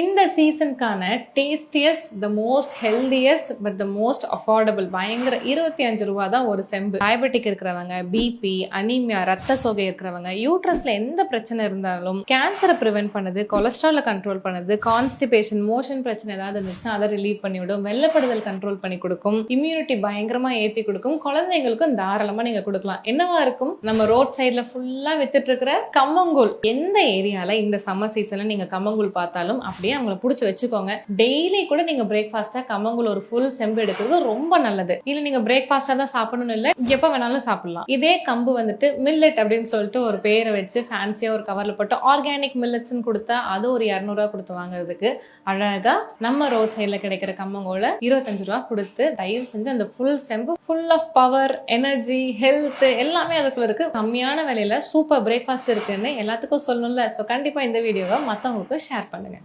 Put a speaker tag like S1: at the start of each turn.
S1: இந்த சீசனுக்கான tastiest the most healthiest but the most affordable பயங்கர இருபத்தி அஞ்சு ரூபா தான் ஒரு செம்பு. டயபெட்டிக் இருக்கிறவங்க பிபி அனீமியா ரத்த சோகை இருக்கிறவங்க யூட்ரஸ்ல எந்த பிரச்சனை இருந்தாலும் கேன்சரை ப்ரிவென்ட் பண்ணுது கொலஸ்ட்ரால கண்ட்ரோல் பண்ணுது கான்ஸ்டிபேஷன் மோஷன் பிரச்சனை ஏதாவது இருந்துச்சுன்னா அதை ரிலீவ் பண்ணிவிடும் வெள்ளப்படுதல் கண்ட்ரோல் பண்ணி கொடுக்கும். இம்யூனிட்டி பயங்கரமா ஏற்றி கொடுக்கும். குழந்தைங்களுக்கும் தாராளமா நீங்க கொடுக்கலாம். என்னவா இருக்கும்? நம்ம ரோட் சைட்ல ஃபுல்லா வித்துட்டு இருக்கிற கம்மங்கூழ். எந்த ஏரியால இந்த சம்மர் சீசன்ல நீங்க கம்மங்கூழ் பார்த்தாலும் அப்படி அப்படியே அவங்கள பிடிச்சி வச்சுக்கோங்க. டெய்லி கூட நீங்க பிரேக்ஃபாஸ்டா கம்மங்கூழ் ஒரு ஃபுல் செம்பு எடுக்கிறது ரொம்ப நல்லது. இல்ல நீங்க பிரேக்ஃபாஸ்டா தான் சாப்பிடணும் இல்ல எப்ப வேணாலும் சாப்பிடலாம். இதே கம்பு வந்துட்டு மில்லட் அப்படின்னு சொல்லிட்டு ஒரு பேரை வச்சு ஃபேன்சியா ஒரு கவர்ல போட்டு ஆர்கானிக் மில்லட்ஸ்னு கொடுத்தா அது ஒரு இரநூறுவா கொடுத்து வாங்குறதுக்கு அழகா நம்ம ரோட் சைட்ல கிடைக்கிற கம்மங்கூழ இருபத்தஞ்சு ரூபா கொடுத்து தயவு செஞ்சு அந்த ஃபுல் செம்பு full of power energy health எல்லாமே அதுக்குள்ள இருக்கு. கம்மியான விலையில சூப்பர் பிரேக்ஃபாஸ்ட் இருக்குன்னு எல்லாத்துக்கும் சொல்லணும்ல. ஸோ கண்டிப்பா இந்த வீடியோவை மற்றவங்களுக்கும் ஷேர் பண்ணுங்க.